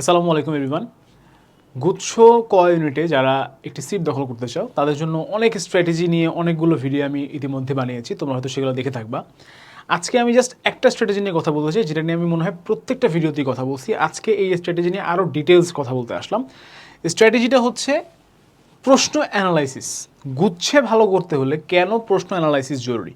আসসালামু আলাইকুম এভরিওয়ান গুচ্ছ ক ইউনিটে যারা একটি সিট দখল করতে চাও, তাদের জন্য অনেক স্ট্র্যাটেজি নিয়ে অনেকগুলো ভিডিও আমি ইতিমধ্যে বানিয়েছি, তোমরা হয়তো সেগুলো দেখে থাকবা। আজকে আমি জাস্ট একটা স্ট্র্যাটেজি নিয়ে কথা বলতে চাই, যেটা নিয়ে আমি মনে হয় প্রত্যেকটা ভিডিওতেই কথা বলছি। আজকে এই স্ট্র্যাটেজি নিয়ে আরও ডিটেলস কথা বলতে আসলাম। স্ট্র্যাটেজিটা হচ্ছে প্রশ্ন অ্যানালাইসিস গুচ্ছে ভালো করতে হলে কেন প্রশ্ন অ্যানালাইসিস জরুরি?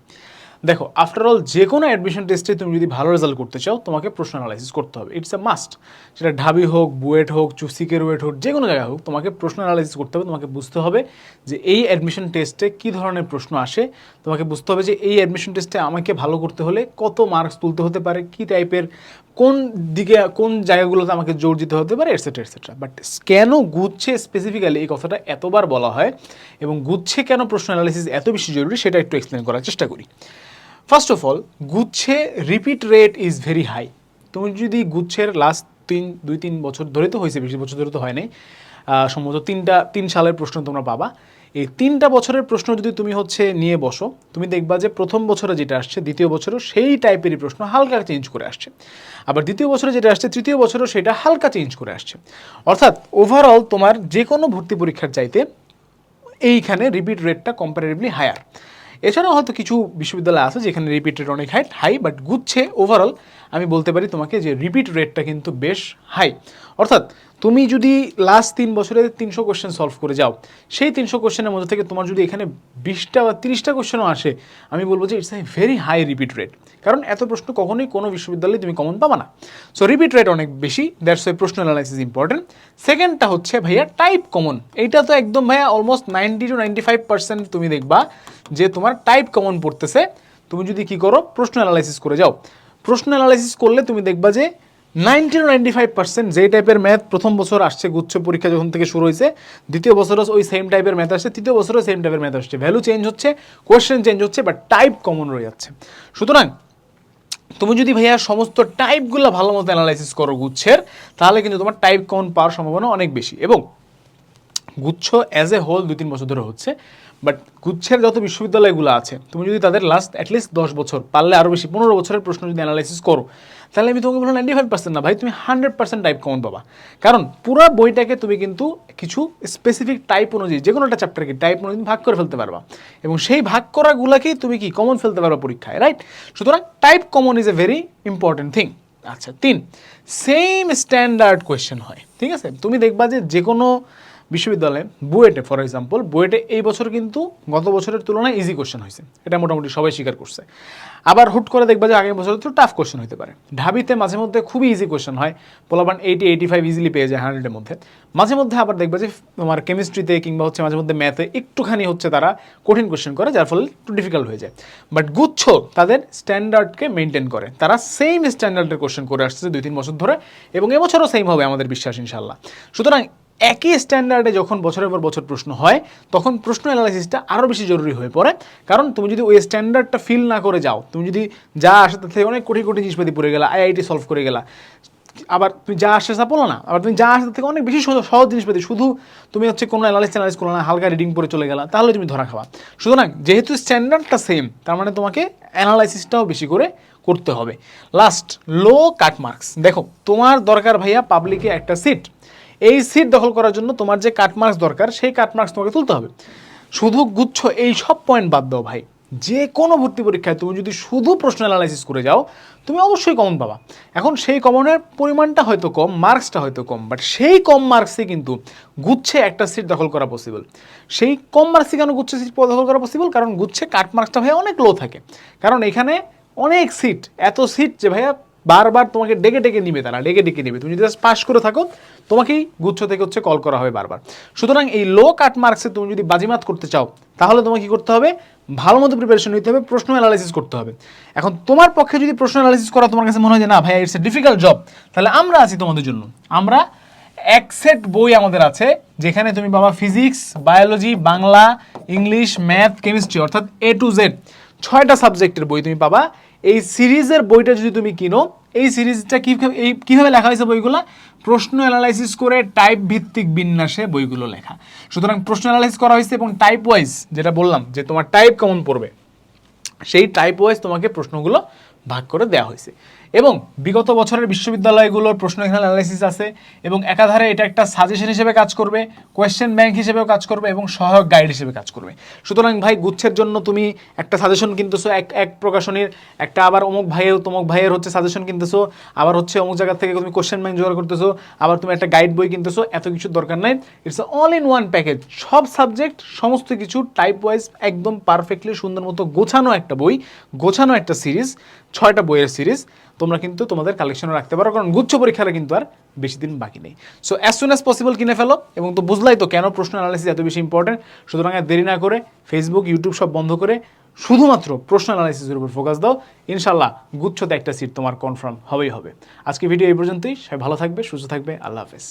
দেখো আফটার অল যে কোনো অ্যাডমিশন টেস্টে তুমি যদি ভালো রেজাল্ট করতে চাও, তোমাকে প্রশ্ন অ্যানালাইসিস করতে হবে। ইটস এ মাস্ট সেটা ঢাবি হোক, বুয়েট হোক, চুসিকের ওয়েট হোক যে কোনো জায়গায় হোক, তোমাকে প্রশ্ন অ্যানালাইসিস করতে হবে। তোমাকে বুঝতে হবে যে এই অ্যাডমিশন টেস্টে কী ধরনের প্রশ্ন আসে। তোমাকে বুঝতে হবে যে এই অ্যাডমিশন টেস্টে আমাকে ভালো করতে হলে কত মার্কস তুলতে হতে পারে, কী টাইপের কোন দিকে, কোন জায়গাগুলোতে আমাকে জোর দিতে হতে পারে এটসেট্রা এটসেট্রা বাট কেন গুচ্ছে স্পেসিফিক্যালি এই কথাটা এতবার বলা হয় এবং গুচ্ছে কেন প্রশ্ন অ্যানালাইসিস এত বেশি জরুরি সেটা একটু এক্সপ্লেন করার চেষ্টা করি। First of all গুচ্ছে repeat rate is very high তুমি যদি গুচ্ছের লাস্ট তিন, দুই, তিন বছর ধরে তো হয়েছে, বেশি বছর ধরে তো হয় নাই সম্ভবত তিনটা, তিন সালের প্রশ্ন তোমরা পাবা। এই তিনটা বছরের প্রশ্ন যদি তুমি হচ্ছে নিয়ে বসো, তুমি দেখবা যে প্রথম বছরে যেটা আসছে, দ্বিতীয় বছরও সেই টাইপেরই প্রশ্ন হালকা চেঞ্জ করে আসছে। আবার দ্বিতীয় বছরে যেটা আসছে, তৃতীয় বছরও সেটা হালকা চেঞ্জ করে আসছে। অর্থাৎ ওভারঅল তোমার যে কোনো ভর্তি পরীক্ষার চাইতে এইখানে রিপিট রেটটা কম্পারেটিভলি হায়ার এছাড়াও হয়তো কিছু বিশ্ববিদ্যালয় আছে যেখানে রিপিট রেট অনেক হাই হাই বাট গুচ্ছে ওভারঅল আমি বলতে পারি তোমাকে যে রিপিট রেটটা কিন্তু বেশ হাই অর্থাৎ তুমি যদি লাস্ট তিন বছরে তিনশো কোশ্চেন সলভ করে যাও, সেই তিনশো কোশ্চেনের মধ্যে থেকে তোমার যদি এখানে বিশটা বা তিরিশটা কোশ্চেনও আসে, আমি বলব যে it's a very high repeat rate কারণ এত প্রশ্ন কখনোই কোনো বিশ্ববিদ্যালয়ে তুমি কমন পাবা না। সো রিপিট রেট অনেক বেশি দ্যাটস ওয়াই প্রশ্ন অ্যানালাইসিস ইম্পর্টেন্ট সেকেন্ডটা হচ্ছে ভাইয়া টাইপ কমন এইটা তো একদম ভাইয়া almost ninety two ninety five percent তুমি দেখবা। যে তোমার টাইপ কমন পড়তেছে, তুমি যদি কি করো, প্রশ্ন অ্যানালাইসিস করে যাও। প্রশ্ন অ্যানালাইসিস করলে তুমি দেখবা যে ninety two ninety five percent যেই টাইপের ম্যাথ প্রথম বছর আসছে গুচ্ছ পরীক্ষা যখন থেকে শুরু হয়েছে, দ্বিতীয় বছরও ওই সেম টাইপের ম্যাথ আসছে, তৃতীয় বছরও সেম টাইপের ম্যাথ আসছে। ভ্যালু চেঞ্জ হচ্ছে কোয়েশ্চেন চেঞ্জ হচ্ছে বাট টাইপ কমন রয়ে যাচ্ছে। সুতরাং, তুমি যদি ভাইয়া সমস্ত টাইপগুলো ভালো মতো অ্যানালাইসিস করো গুচ্ছের, তাহলে কিন্তু তোমার টাইপ কমন পাওয়ার সম্ভাবনা অনেক বেশি। এবং গুচ্ছ অ্যাজ এ হোল দুই তিন বছর ধরে হচ্ছে বাট গুচ্ছের যত বিশ্ববিদ্যালয়গুলো আছে, তুমি যদি তাদের লাস্ট অ্যাটলিস্ট দশ বছর, পারলে আরও বেশি, পনেরো বছরের প্রশ্ন যদি অ্যানালাইসিস করো, তাহলে আমি তোমাকে বলব নাইনটি ফাইভ পার্সেন্ট না, ভাই, তুমি হান্ড্রেড পার্সেন্ট টাইপ কমন পাবা। কারণ পুরো বইটাকে তুমি কিন্তু কিছু স্পেসিফিক টাইপ অনুযায়ী যে কোনো একটা চ্যাপ্টারকে টাইপ অনুযায়ী ভাগ করে ফেলতে পারবা। এবং সেই ভাগ করাগুলোকেই তুমি কি কমন ফেলতে পারবা পরীক্ষায় রাইট সুতরাং type common is a very important thing আচ্ছা তিন সেম স্ট্যান্ডার্ড কোয়েশ্চেন হয়, ঠিক আছে? তুমি দেখবা যে যে কোনো বিশ্ববিদ্যালয়ে বুয়েটে ফর এক্সাম্পল বুয়েটে এই বছর কিন্তু গত বছরের তুলনায় ইজি কোশ্চেন হয়েছে। এটা মোটামুটি সবাই স্বীকার করছে। আবার হুট করে দেখবা যে আগের বছর তো টাফ কোশ্চেন হতে পারে। ঢাবিতে মাঝে মধ্যে খুবই ইজি কোশ্চেন হয়। পোলাবান এইটি এইটি ফাইভ ইজিলি পেয়ে যায় হান্ড্রেডের মধ্যে। মাঝে মধ্যে আবার দেখবা যে তোমার কেমিস্ট্রিতে কিংবা হচ্ছে মাঝে মধ্যে ম্যাথে একটুখানি হচ্ছে তারা কঠিন কোশ্চেন করে, যার ফলে একটু ডিফিকাল্ট হয়ে যায়। বাট গুচ্ছ তাদের স্ট্যান্ডার্ডকে মেনটেন করে। তারা সেম স্ট্যান্ডার্ডের কোশ্চেন করে আসছে দুই, তিন বছর ধরে এবং এবছরও সেম হবে আমাদের বিশ্বাস ইনশাল্লাহ সুতরাং একই স্ট্যান্ডার্ডে যখন বছরের পর বছর প্রশ্ন হয়, তখন প্রশ্ন অ্যানালাইসিসটা আরও বেশি জরুরি হয়ে পড়ে। কারণ তুমি যদি ওই স্ট্যান্ডার্ডটা ফিল না করে যাও, তুমি যদি যা আসে তার থেকে অনেক কঠিন কঠিন জিনিসপাতি পড়ে গেলা আইআইটি সলভ করে গেলা, আবার তুমি যা আসে তা বলো না, আবার তুমি যা আসে থেকে অনেক বেশি সহজ সহজ জিনিসপাতি, শুধু তুমি হচ্ছে কোনো অ্যানালাইস অ্যানালাইস করো না, হালকা রিডিং পরে চলে গেলা, তাহলে তুমি ধরা খাওয়া সুতরাং যেহেতু স্ট্যান্ডার্ডটা সেম তার মানে তোমাকে অ্যানালাইসিসটাও বেশি করে করতে হবে। লাস্ট লো কাট মার্কস দেখো, তোমার দরকার ভাইয়া পাবলিকে একটা সিট এই সিট দখল করার জন্য তোমার যে কাট মার্কস দরকার, সেই কাট মার্কস তোমাকে তুলতে হবে। শুধু গুচ্ছ, এই সব পয়েন্ট বাদ দাও ভাই। যে কোনো ভর্তি পরীক্ষায় তুমি যদি শুধু প্রশ্ন অ্যানালাইসিস করে যাও, তুমি অবশ্যই কমন পাবা। এখন সেই কমনের পরিমাণটা হয়তো কম মার্কসটা হয়তো কম বাট সেই কম মার্কসে কিন্তু গুচ্ছে একটা সিট দখল করা পসিবল সেই কম মার্কসে কেন গুচ্ছে সিট দখল করা পসিবল কারণ গুচ্ছে কাট মার্কসটা ভাইয়া অনেক লো থাকে। কারণ এখানে অনেক সিট এত সিট যে ভাইয়া বারবার তোমাকে ডেকে ডেকে নিবে তারা, ডেকে ডেকে নিবে। তুমি যদি পাস করে থাকো, তোমাকেই গুচ্ছ থেকে হচ্ছে কল করা হবে বারবার। সুতরাং এই লো কাট মার্কসে তুমি যদি বাজিমাত করতে চাও, তাহলে তোমাকে কি করতে হবে? ভালো মতো প্রিপারেশন নিতে হবে, প্রশ্ন অ্যানালাইসিস করতে হবে। এখন তোমার পক্ষে যদি প্রশ্ন অ্যানালাইসিস করা তোমার কাছে মনে হয় যে, না ভাই ইটস এ ডিফিকাল্ট জব তাহলে আমরা আছি তোমাদের জন্য। আমরা এক সেট বই আমাদের আছে, যেখানে তুমি বাবা physics biology Bangla English math chemistry অর্থাৎ এ টু জেড ছয়টা সাবজেক্টের বই তুমি পাবা এই সিরিজের বইটা যদি তুমি কিনো, এই সিরিজটা কীভাবে এই কীভাবে লেখা হয়েছে বইগুলো? প্রশ্ন অ্যানালাইসিস করে টাইপ ভিত্তিক বিন্যাসে বইগুলো লেখা। সুতরাং প্রশ্ন অ্যানালাইসিস করা হয়েছে এবং টাইপ ওয়াইজ যেটা বললাম, যে তোমার টাইপ কেমন পড়বে, সেই টাইপ ওয়াইজ তোমাকে প্রশ্নগুলো ভাগ করে দেওয়া হয়েছে। এবং বিগত বছরের বিশ্ববিদ্যালয়গুলোর প্রশ্ন এখানে অ্যানালাইসিস আছে এবং একাধারে এটা একটা সাজেশন হিসেবে কাজ করবে কোয়েশ্চেন ব্যাংক হিসেবেও কাজ করবে এবং সহায়ক গাইড হিসেবে কাজ করবে। সুতরাং ভাই, গুচ্ছের জন্য তুমি একটা সাজেশন কিনতেছো, এক এক প্রকাশনীর, একটা আবার অমুক ভাইয়ের, তমুক ভাইয়ের হচ্ছে সাজেশন কিনতেছো, আবার হচ্ছে অমুক জায়গা থেকে তুমি কোশ্চেন ব্যাংক জোগাড় করতেছো, আবার তুমি একটা গাইড বই কিনতেছো, এত কিছু দরকার নাই। It's all in one package সব সাবজেক্ট সমস্ত কিছু টাইপ ওয়াইজ একদম পারফেক্টলি সুন্দর মতো গোছানো একটা বই, গোছানো একটা সিরিজ ছয়টা বইয়ের সিরিজ তোমরা কিন্তু তোমাদের কালেকশনে রাখতে পারো, কারণ গুচ্ছ পরীক্ষাটা কিন্তু আর বেশি দিন বাকি নেই। So as soon as possible কিনে ফেলো, এবং তো বুঝলাই তো কেন প্রশ্ন অ্যানালাইসিস এত বেশি ইম্পর্টেন্ট সুতরাং আর দেরি না করে ফেসবুক ইউটিউব সব বন্ধ করে শুধুমাত্র প্রশ্ন অ্যানালাইসিসের উপর ফোকাস দাও। ইনশাল্লাহ গুচ্ছতে একটা সিট তোমার কনফার্ম হবেই হবে। আজকে ভিডিও এই পর্যন্তই। সবাই ভালো থাকবে, সুস্থ থাকবে। আল্লাহ হাফেজ।